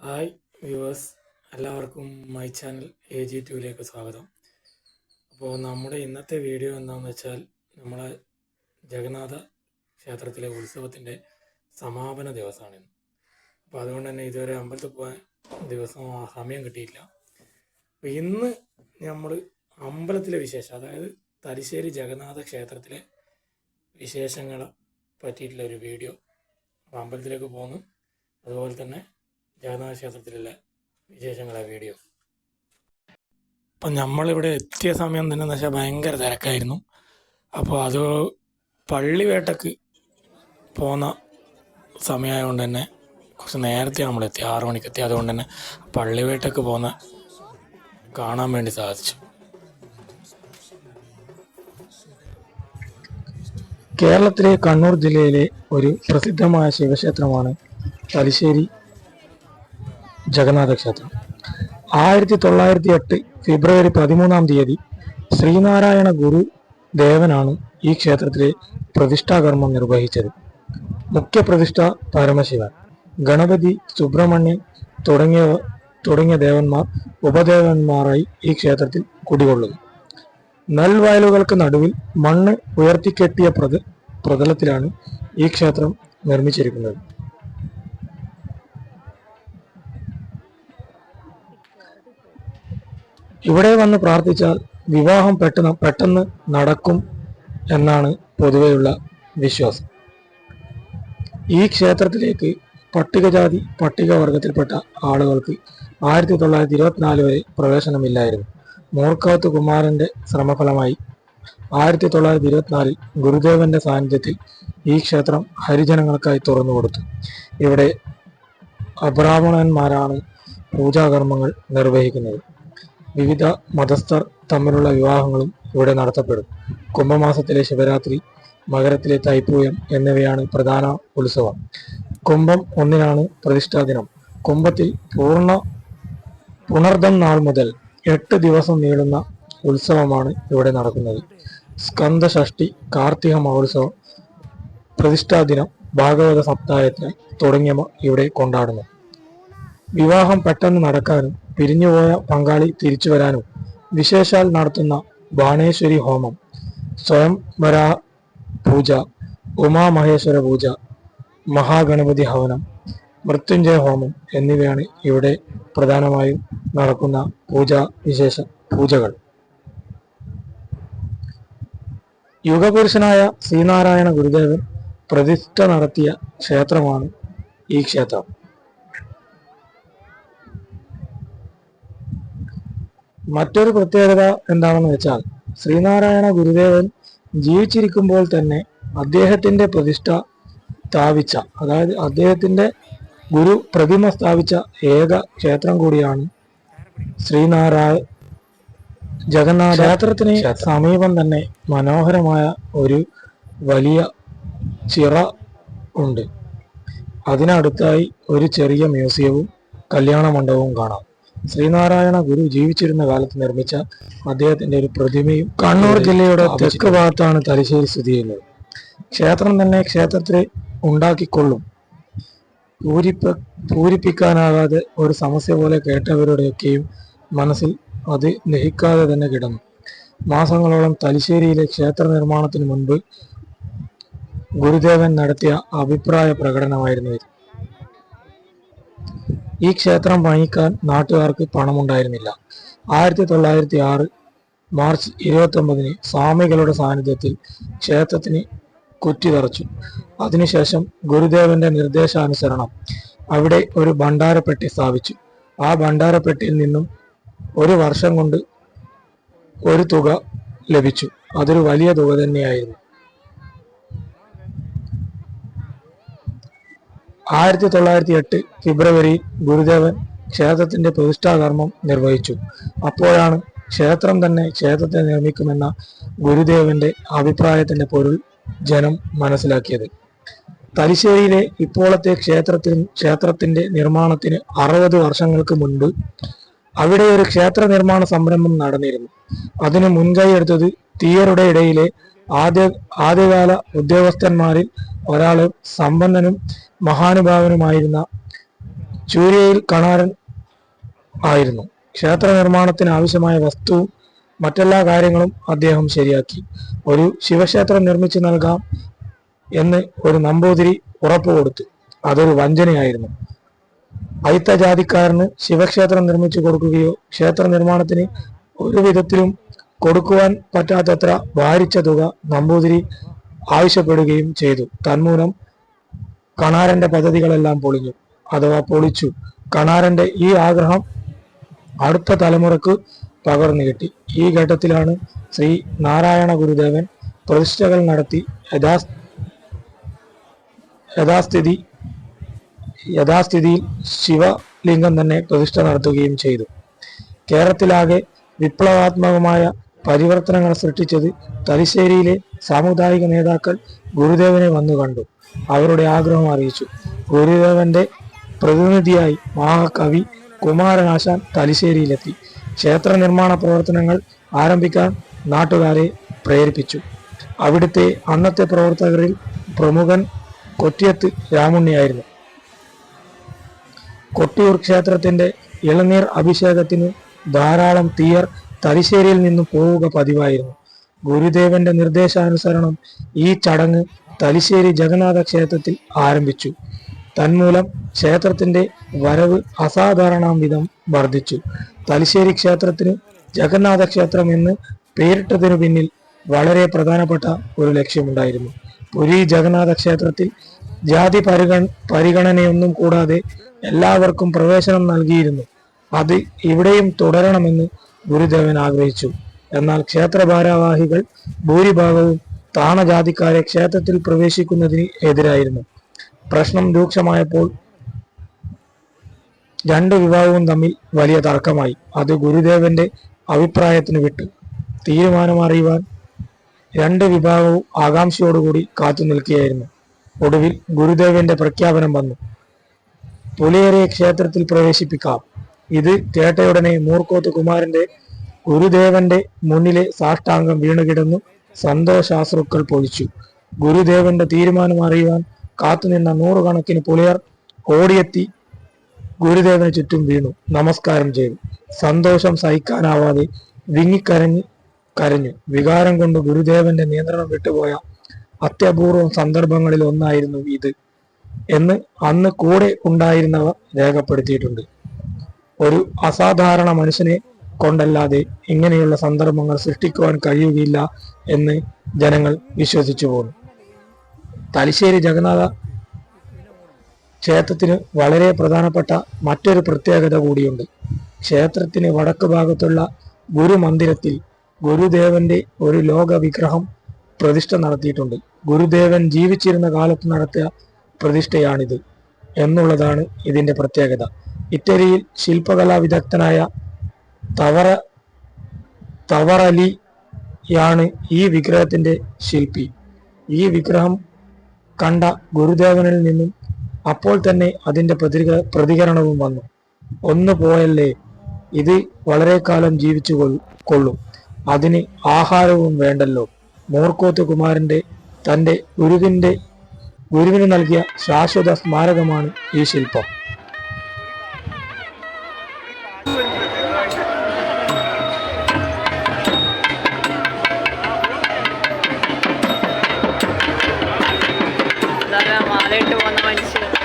Hi viewers എല്ലാവർക്കും my channel A G ടുവിലേക്ക് സ്വാഗതം. അപ്പോൾ നമ്മുടെ ഇന്നത്തെ വീഡിയോ എന്താണെന്ന് വെച്ചാൽ നമ്മളെ ജഗന്നാഥ ക്ഷേത്രത്തിലെ ഉത്സവത്തിന്റെ സമാപന ദിവസമാണ്. ഇന്ന് അപ്പോൾ അതുകൊണ്ട് തന്നെ ഇതുവരെ അമ്പലത്തിൽ പോകാൻ ദിവസം സമയം കിട്ടിയില്ല അപ്പോൾ ഇന്ന് നമ്മൾ അമ്പലത്തിലെ വിശേഷം അതായത് തലശ്ശേരി ജഗന്നാഥ ക്ഷേത്രത്തിലെ വിശേഷങ്ങളെ പറ്റിയിട്ടുള്ള ഒരു വീഡിയോ അപ്പോൾ അമ്പലത്തിലേക്ക് പോകുന്നു. അതുപോലെ തന്നെ ജഗന്നാഥ ക്ഷേത്രത്തിലുള്ള വിശേഷങ്ങളെ വീഡിയോ. അപ്പം നമ്മളിവിടെ എത്തിയ സമയം തന്നെ എന്ന് വെച്ചാൽ ഭയങ്കര തിരക്കായിരുന്നു. അപ്പോൾ അത് പള്ളിവേട്ടക്ക് പോകുന്ന സമയമായതുകൊണ്ട് തന്നെ കുറച്ച് നേരത്തെ നമ്മളെത്തി ആറു മണിക്ക് എത്തി. അതുകൊണ്ട് തന്നെ പള്ളിവേട്ടക്ക് പോകുന്ന കാണാൻ വേണ്ടി സാധിച്ചു. കേരളത്തിലെ കണ്ണൂർ ജില്ലയിലെ ഒരു പ്രസിദ്ധമായ ശിവക്ഷേത്രമാണ് തലശ്ശേരി ജഗന്നാഥ ക്ഷേത്രം. ആയിരത്തി തൊള്ളായിരത്തി എട്ട് ഫെബ്രുവരി പതിമൂന്നാം തീയതി ശ്രീനാരായണ ഗുരു ദേവനാണ് ഈ ക്ഷേത്രത്തിലെ പ്രതിഷ്ഠാകർമ്മം നിർവഹിച്ചത്. മുഖ്യ പ്രതിഷ്ഠ പരമശിവൻ. ഗണപതി സുബ്രഹ്മണ്യൻ തുടങ്ങിയ തുടങ്ങിയ ദേവന്മാർ ഉപദേവന്മാരായി ഈ ക്ഷേത്രത്തിൽ കുടികൊള്ളുന്നു. നെൽവയലുകൾക്ക് നടുവിൽ മണ്ണ് ഉയർത്തിക്കെട്ടിയ പ്രത പ്രതലത്തിലാണ് ഈ ക്ഷേത്രം നിർമ്മിച്ചിരിക്കുന്നത്. ഇവിടെ വന്ന് പ്രാർത്ഥിച്ചാൽ വിവാഹം പെട്ടെന്ന് പെട്ടെന്ന് നടക്കും എന്നാണ് പൊതുവെയുള്ള വിശ്വാസം. ഈ ക്ഷേത്രത്തിലേക്ക് പട്ടികജാതി പട്ടികവർഗത്തിൽപ്പെട്ട ആളുകൾക്ക് ആയിരത്തി തൊള്ളായിരത്തി ഇരുപത്തിനാല് വരെ പ്രവേശനമില്ലായിരുന്നു. മൂർക്കാത്ത് കുമാരന്റെ ശ്രമഫലമായി ആയിരത്തി തൊള്ളായിരത്തി ഇരുപത്തിനാലിൽ ഗുരുദേവന്റെ സാന്നിധ്യത്തിൽ ഈ ക്ഷേത്രം ഹരിജനങ്ങൾക്കായി തുറന്നു കൊടുത്തു. ഇവിടെ അബ്രാഹ്മണന്മാരാണ് പൂജാകർമ്മങ്ങൾ നിർവഹിക്കുന്നത്. വിവിധ മതസ്ഥർ തമ്മിലുള്ള വിവാഹങ്ങളും ഇവിടെ നടത്തപ്പെടും. കുംഭമാസത്തിലെ ശിവരാത്രി മകരത്തിലെ തൈപ്പൂയം എന്നിവയാണ് പ്രധാന ഉത്സവം. കുംഭം ഒന്നിനാണ് പ്രതിഷ്ഠാ ദിനം. കുംഭത്തിൽ പൂർണ പുണർദം നാൾ മുതൽ എട്ട് ദിവസം നീളുന്ന ഉത്സവമാണ് ഇവിടെ നടക്കുന്നത്. സ്കന്ദഷഷ്ടി കാർത്തിക മഹോത്സവം പ്രതിഷ്ഠാ ദിനം ഭാഗവത സപ്താഹത്തിന് തുടങ്ങിയവ ഇവിടെ കൊണ്ടാടുന്നു. വിവാഹം പെട്ടെന്ന് നടക്കാനും പിരിഞ്ഞുപോയ പങ്കാളി തിരിച്ചു വരാനും വിശേഷാൽ നടത്തുന്ന ബാണേശ്വരി ഹോമം. സ്വയംവരാ പൂജ ഉമാമഹേശ്വര പൂജ മഹാഗണപതി ഹവനം മൃത്യുഞ്ജയ ഹോമം എന്നിവയാണ് ഇവിടെ പ്രധാനമായും നടക്കുന്ന പൂജാ വിശേഷ പൂജകൾ. യുഗപുരുഷനായ ശ്രീനാരായണ ഗുരുദേവൻ പ്രതിഷ്ഠ നടത്തിയ ക്ഷേത്രമാണ് ഈ ക്ഷേത്രം. മറ്റൊരു പ്രത്യേകത എന്താണെന്ന് വെച്ചാൽ ശ്രീനാരായണ ഗുരുദേവൻ ജീവിച്ചിരിക്കുമ്പോൾ തന്നെ അദ്ദേഹത്തിന്റെ പ്രതിഷ്ഠ സ്ഥാപിച്ച അതായത് അദ്ദേഹത്തിന്റെ ഗുരു പ്രതിമ സ്ഥാപിച്ച ഏക ക്ഷേത്രം കൂടിയാണ് ശ്രീനാരായ ജഗന്നാഥ ക്ഷേത്രത്തിന് സമീപം തന്നെ മനോഹരമായ ഒരു വലിയ ചിറ ഉണ്ട്. അതിനടുത്തായി ഒരു ചെറിയ മ്യൂസിയവും കല്യാണ മണ്ഡപവും കാണാം. ശ്രീനാരായണ ഗുരു ജീവിച്ചിരുന്ന കാലത്ത് നിർമ്മിച്ച അദ്ദേഹത്തിന്റെ ഒരു പ്രതിമയും കണ്ണൂർ ജില്ലയുടെ തെക്ക് ഭാഗത്താണ് തലശ്ശേരി സ്ഥിതി ചെയ്യുന്നത്. ക്ഷേത്രം തന്നെ ക്ഷേത്രത്തിൽ ഉണ്ടാക്കിക്കൊള്ളും. പൂരിപ്പ പൂരിപ്പിക്കാനാകാതെ ഒരു സമസ്യ പോലെ കേട്ടവരുടെയൊക്കെയും മനസ്സിൽ അത് ദഹിക്കാതെ തന്നെ കിടന്നു. മാസങ്ങളോളം തലശ്ശേരിയിലെ ക്ഷേത്ര നിർമ്മാണത്തിന് മുൻപ് ഗുരുദേവൻ നടത്തിയ അഭിപ്രായ പ്രകടനമായിരുന്നു ഇത്. ഈ ക്ഷേത്രം പണിക്കാൻ നാട്ടുകാർക്ക് പണമുണ്ടായിരുന്നില്ല. ആയിരത്തി തൊള്ളായിരത്തി ആറ് മാർച്ച് ഇരുപത്തി ഒമ്പതിന് സ്വാമികളുടെ സാന്നിധ്യത്തിൽ ക്ഷേത്രത്തിന് കുറ്റി തറച്ചു അതിനുശേഷം ഗുരുദേവന്റെ നിർദ്ദേശാനുസരണം അവിടെ ഒരു ഭണ്ഡാരപ്പെട്ടി സ്ഥാപിച്ചു. ആ ഭണ്ഡാരപ്പെട്ടിയിൽ നിന്നും ഒരു വർഷം കൊണ്ട് ഒരു തുക ലഭിച്ചു. അതൊരു വലിയ തുക തന്നെയായിരുന്നു. ആയിരത്തി തൊള്ളായിരത്തി എട്ട് ഫെബ്രുവരി ഗുരുദേവൻ ക്ഷേത്രത്തിന്റെ പ്രതിഷ്ഠാകർമ്മം നിർവഹിച്ചു. അപ്പോഴാണ് ക്ഷേത്രം തന്നെ ക്ഷേത്രത്തെ നിർമ്മിക്കുമെന്ന ഗുരുദേവന്റെ അഭിപ്രായത്തിന്റെ പൊരുൾ ജനം മനസ്സിലാക്കിയത്. തലശ്ശേരിയിലെ ഇപ്പോഴത്തെ ക്ഷേത്രത്തിൽ ക്ഷേത്രത്തിന്റെ നിർമ്മാണത്തിന് അറുപത് വർഷങ്ങൾക്ക് മുൻപ് അവിടെ ഒരു ക്ഷേത്ര നിർമ്മാണ സംരംഭം നടന്നിരുന്നു. അതിന് മുൻകൈ എടുത്തത് തീയരുടെ ഇടയിലെ ആദ്യ ആദ്യകാല ഉദ്യോഗസ്ഥന്മാരിൽ ഒരാളും സമ്പന്നനും മഹാനുഭാവനുമായിരുന്ന ചൂര്യയിൽ കണാരൻ ആയിരുന്നു. ക്ഷേത്ര നിർമ്മാണത്തിന് ആവശ്യമായ വസ്തുവും മറ്റെല്ലാ കാര്യങ്ങളും അദ്ദേഹം ശരിയാക്കി. ഒരു ശിവക്ഷേത്രം നിർമ്മിച്ചു നൽകാം എന്ന് ഒരു നമ്പൂതിരി ഉറപ്പ് കൊടുത്തു അതൊരു വഞ്ചനയായിരുന്നു. അയിത്ത ജാതിക്കാരന് ശിവക്ഷേത്രം നിർമ്മിച്ചു കൊടുക്കുകയോ ക്ഷേത്ര നിർമ്മാണത്തിന് ഒരു വിധത്തിലും കൊടുക്കുവാൻ പറ്റാത്തത്ര ഭാരിച്ച തുക നമ്പൂതിരി ആവശ്യപ്പെടുകയും ചെയ്തു. തന്മൂലം കണാരന്റെ പദ്ധതികളെല്ലാം പൊളിഞ്ഞു. അഥവാ പൊളിച്ചു. കണാരന്റെ ഈ ആഗ്രഹം അടുത്ത തലമുറയ്ക്ക് പകർന്നു കിട്ടി. ഈ ഘട്ടത്തിലാണ് ശ്രീ നാരായണ ഗുരുദേവൻ പ്രതിഷ്ഠകൾ നടത്തി യഥാ യഥാസ്ഥിതി യഥാസ്ഥിതിയിൽ ശിവലിംഗം തന്നെ പ്രതിഷ്ഠ നടത്തുകയും ചെയ്തു. കേരളത്തിലാകെ വിപ്ലവാത്മകമായ പരിവർത്തനങ്ങൾ സൃഷ്ടിച്ചത് തലശ്ശേരിയിലെ സാമുദായിക നേതാക്കൾ ഗുരുദേവനെ വന്നു കണ്ടു. അവരുടെ ആഗ്രഹം അറിയിച്ചു. ഗുരുദേവന്റെ പ്രതിനിധിയായി മഹാകവി കുമാരനാശാൻ തലശ്ശേരിയിലെത്തി. ക്ഷേത്ര നിർമ്മാണ പ്രവർത്തനങ്ങൾ ആരംഭിക്കാൻ നാട്ടുകാരെ പ്രേരിപ്പിച്ചു. അവിടുത്തെ അന്നത്തെ പ്രവർത്തകരിൽ പ്രമുഖൻ കൊറ്റിയത്ത് രാമുണ്ണിയായിരുന്നു. കൊട്ടിയൂർ ക്ഷേത്രത്തിന്റെ ഇളനീർ അഭിഷേകത്തിന് ധാരാളം തീയർ തലശ്ശേരിയിൽ നിന്നും പോവുക പതിവായിരുന്നു. ഗുരുദേവന്റെ നിർദ്ദേശാനുസരണം ഈ ചടങ്ങ് തലശ്ശേരി ജഗന്നാഥ ക്ഷേത്രത്തിൽ ആരംഭിച്ചു. തന്മൂലം ക്ഷേത്രത്തിന്റെ വരവ് അസാധാരണ വിധം വർദ്ധിച്ചു. തലശ്ശേരി ക്ഷേത്രത്തിന് ജഗന്നാഥ ക്ഷേത്രം എന്ന് പേരിട്ടതിനു പിന്നിൽ വളരെ പ്രധാനപ്പെട്ട ഒരു ലക്ഷ്യമുണ്ടായിരുന്നു. പുരി ജഗന്നാഥ ക്ഷേത്രത്തിൽ ജാതി പരിഗണ പരിഗണനയൊന്നും കൂടാതെ എല്ലാവർക്കും പ്രവേശനം നൽകിയിരുന്നു. അത് ഇവിടെയും തുടരണമെന്ന് ഗുരുദേവൻ ആഗ്രഹിച്ചു. എന്നാൽ ക്ഷേത്ര ഭാരവാഹികൾ ഭൂരിഭാഗവും താണജാതിക്കാരെ ക്ഷേത്രത്തിൽ പ്രവേശിക്കുന്നതിന് എതിരായിരുന്നു. പ്രശ്നം രൂക്ഷമായപ്പോൾ രണ്ട് വിഭാഗവും തമ്മിൽ വലിയ തർക്കമായി. അത് ഗുരുദേവന്റെ അഭിപ്രായത്തിന് വിട്ടു. തീരുമാനം അറിയുവാൻ രണ്ട് വിഭാഗവും ആകാംക്ഷയോടുകൂടി കാത്തു നിൽക്കുകയായിരുന്നു. ഒടുവിൽ ഗുരുദേവന്റെ പ്രഖ്യാപനം വന്നു. പുലിയരെ ക്ഷേത്രത്തിൽ പ്രവേശിപ്പിക്കാം. ഇത് കേട്ടയുടനെ മൂർക്കോത്ത് കുമാരന്റെ ഗുരുദേവന്റെ മുന്നിലെ സാഷ്ടാംഗം വീണുകിടന്നു. സന്തോഷാശ്രുക്കൾ പൊഴിച്ചു. ഗുരുദേവന്റെ തീരുമാനം അറിയുവാൻ കാത്തുനിന്ന നൂറുകണക്കിന് പുലയർ ഓടിയെത്തി ഗുരുദേവന് ചുറ്റും വീണു. നമസ്കാരം ചെയ്തു. സന്തോഷം സഹിക്കാനാവാതെ വിങ്ങിക്കരഞ്ഞ് കരഞ്ഞു. വികാരം കൊണ്ട് ഗുരുദേവന്റെ നിയന്ത്രണം വിട്ടുപോയ അത്യപൂർവം സന്ദർഭങ്ങളിൽ ഒന്നായിരുന്നു ഇത് എന്ന് അന്ന് കൂടെ ഉണ്ടായിരുന്നവർ രേഖപ്പെടുത്തിയിട്ടുണ്ട്. ഒരു അസാധാരണ മനുഷ്യനെ കൊണ്ടല്ലാതെ ഇങ്ങനെയുള്ള സന്ദർഭങ്ങൾ സൃഷ്ടിക്കുവാൻ കഴിയുകയില്ല എന്ന് ജനങ്ങൾ വിശ്വസിച്ചു പോന്നു. തലശ്ശേരി ജഗന്നാഥ ക്ഷേത്രത്തിന് വളരെ പ്രധാനപ്പെട്ട മറ്റൊരു പ്രത്യേകത കൂടിയുണ്ട്. ക്ഷേത്രത്തിന് വടക്ക് ഭാഗത്തുള്ള ഗുരുമന്ദിരത്തിൽ ഗുരുദേവന്റെ ഒരു ലോക വിഗ്രഹം പ്രതിഷ്ഠ നടത്തിയിട്ടുണ്ട്. ഗുരുദേവൻ ജീവിച്ചിരുന്ന കാലത്ത് നടത്തിയ പ്രതിഷ്ഠയാണിത്. എന്നുള്ളതാണ് ഇതിന്റെ പ്രത്യേകത. ഇറ്റലിയിൽ ശില്പകലാ വിദഗ്ധനായ തവറ തവറലിയാണ് ഈ വിഗ്രഹത്തിന്റെ ശില്പി. ഈ വിഗ്രഹം കണ്ട ഗുരുദേവനിൽ നിന്നും അപ്പോൾ തന്നെ അതിന്റെ പ്രതിക പ്രതികരണവും വന്നു. ഒന്ന് പോയല്ലേ ഇത് വളരെ കാലം ജീവിച്ചു കൊള്ളും. അതിന് ആഹാരവും വേണ്ടല്ലോ. മൂർക്കോത്ത് കുമാരന്റെ തന്റെ ഗുരുവിന്റെ ഗുരുവിന് നൽകിയ ശാശ്വത സ്മാരകമാണ് ഈ ശില്പം. മാലയിട്ട് പോകുന്ന മനുഷ്യൻ.